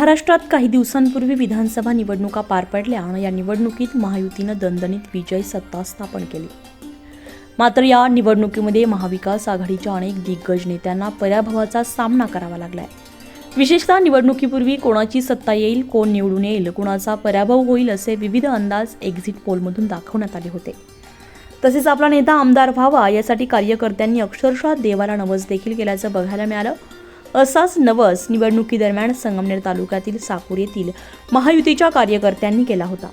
महाराष्ट्रात काही दिवसांपूर्वी विधानसभा निवडणुका पार पडल्या आणि या निवडणुकीत महायुतीनं दणदणीत विजय सत्ता स्थापन केली. मात्र या निवडणुकीमध्ये महाविकास आघाडीच्या अनेक दिग्गज नेत्यांना पराभवाचा सामना करावा लागलाय. विशेषतः निवडणुकीपूर्वी कोणाची सत्ता येईल कोण निवडून येईल कोणाचा पराभव होईल असे विविध अंदाज एक्झिट पोलमधून दाखवण्यात आले होते. तसेच आपला नेता आमदार व्हावा यासाठी कार्यकर्त्यांनी अक्षरशः देवाला नवस देखील केल्याचं बघायला मिळालं. असाच नवस निवडणुकीदरम्यान संगमनेर तालुक्यातील साकूर येथील महायुतीच्या कार्यकर्त्यांनी केला होता.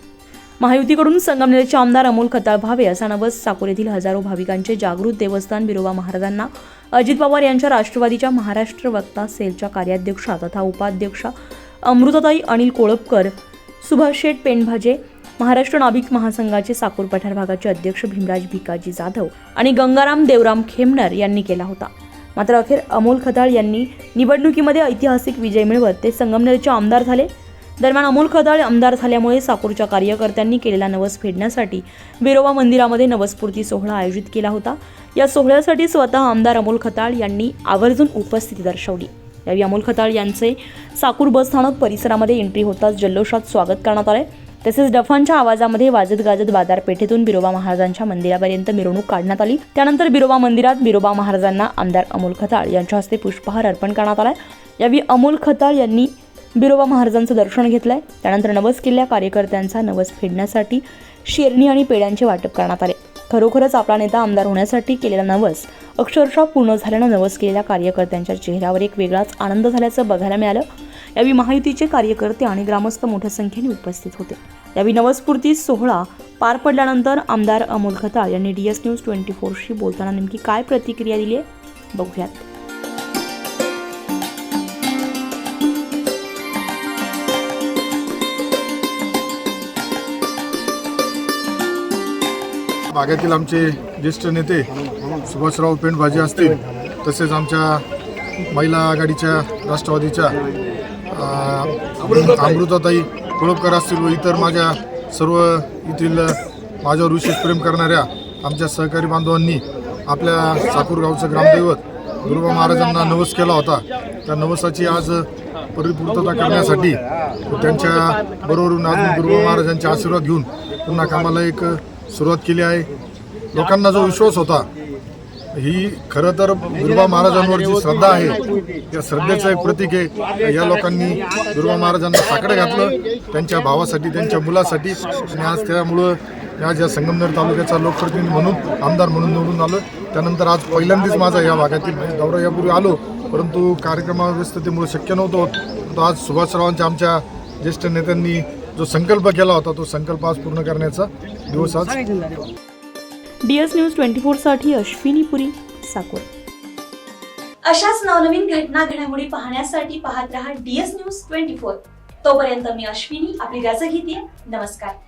महायुतीकडून संगमनेरचे आमदार अमोल खताळ भावे असा नवस साकूर येथील हजारो भाविकांचे जागृत देवस्थान बिरोबा महाराजांना अजित पवार यांच्या राष्ट्रवादीच्या महाराष्ट्र वक्ता सेलच्या कार्याध्यक्षा तथा उपाध्यक्षा अमृताताई अनिल कोळपकर सुभाष शेठ पेंडभाजे महाराष्ट्र नाभिक महासंघाचे साकूर पठार भागाचे अध्यक्ष भीमराज भिकाजी जाधव आणि गंगाराम देवराम खेमनर यांनी केला होता. मात्र अखेर अमोल खताळ यांनी निवडणुकीमध्ये ऐतिहासिक विजय मिळवत ते संगमनेरचे आमदार झाले. दरम्यान अमोल खताळ आमदार झाल्यामुळे साकूरच्या कार्यकर्त्यांनी केलेला नवस फेडण्यासाठी बिरोबा मंदिरामध्ये नवस्फूर्ती सोहळा आयोजित केला होता. या सोहळ्यासाठी स्वतः आमदार अमोल खताळ यांनी आवर्जून उपस्थिती दर्शवली. यावेळी अमोल खताळ यांचे साकूर बस स्थानक परिसरामध्ये एंट्री होताच जल्लोषात स्वागत करण्यात आले. तसेच डफांच्या आवाजामध्ये वाजत गाजत बाजारपेठेतून बिरोबा महाराजांच्या मंदिरापर्यंत मिरवणूक काढण्यात आली. त्यानंतर बिरोबा मंदिरात बिरोबा महाराजांना आमदार अमोल खताळ यांच्या हस्ते पुष्पहार अर्पण करण्यात आलाय. यावेळी अमोल खताळ यांनी बिरोबा महाराजांचं दर्शन घेतलंय. त्यानंतर नवस केलेल्या कार्यकर्त्यांचा नवस फेडण्यासाठी शेरणी आणि पेड्यांचे वाटप करण्यात आले. खरोखरच आपला नेता आमदार होण्यासाठी केलेला नवस अक्षरशः पूर्ण झाल्यानं नवस केलेल्या कार्यकर्त्यांच्या चेहऱ्यावर एक वेगळाच आनंद झाल्याचं बघायला मिळालं. यावेळी महायुतीचे कार्यकर्ते आणि ग्रामस्थ मोठ्या संख्येने उपस्थित होते. यावेळी नवस्फूर्ती सोहळा पार पडल्यानंतर आमदार अमोल खताळ यांनी डी एस न्यूज ट्वेंटी फोरशी बोलताना नेमकी काय प्रतिक्रिया दिली आहे? बघूयात. भागातील आमचे ज्येष्ठ नेते सुभाषराव पेंडभाजी असतील तसेच आमच्या महिला आघाडीच्या राष्ट्रवादीच्या अमृताताई कुळपकर असतील व इतर माझ्या सर्व येथील माझ्यावर विशेष प्रेम करणाऱ्या आमच्या सहकारी बांधवांनी आपल्या साकूर गावचं ग्रामदैवत दुर्गा महाराजांना नवस केला होता. त्या नवसाची आज परिपूर्तता करण्यासाठी त्यांच्या बरोबरून आज दुर्गा महाराजांचे आशीर्वाद घेऊन पुन्हा कामाला एक सुरुवात केली आहे. लोकांना जो विश्वास होता ही खरं तर दुर्बा महाराजांवर जी श्रद्धा आहे त्या श्रद्धेचं एक प्रतीक आहे. या लोकांनी दुर्गा महाराजांना साकडं घातलं त्यांच्या भावासाठी त्यांच्या मुलासाठी. आणि आज त्यामुळं आज या संगमनेर तालुक्याचा लोकप्रतिनिधी म्हणून आमदार म्हणून निवडून आलो. त्यानंतर आज पहिल्यांदाच माझा या भागातील म्हणजे दौरा यापूर्वी आलो. परंतु कार्यक्रमाव्यस्ततेमुळे शक्य नव्हतं तो आज सुभाषरावांच्या आमच्या ज्येष्ठ नेत्यांनी जो संकल्प केला होता तो संकल्प आज पूर्ण करण्याचा दिवस आज डी एस न्यूज ट्वेंटी फोरसाठी अश्विनी पुरी साकूर. अशाच नवनवीन घटना घडामोडी पाहण्यासाठी पाहत रहा डीएस न्यूज ट्वेंटी फोर. तोपर्यंत मी अश्विनी आपली रजा घेते. नमस्कार.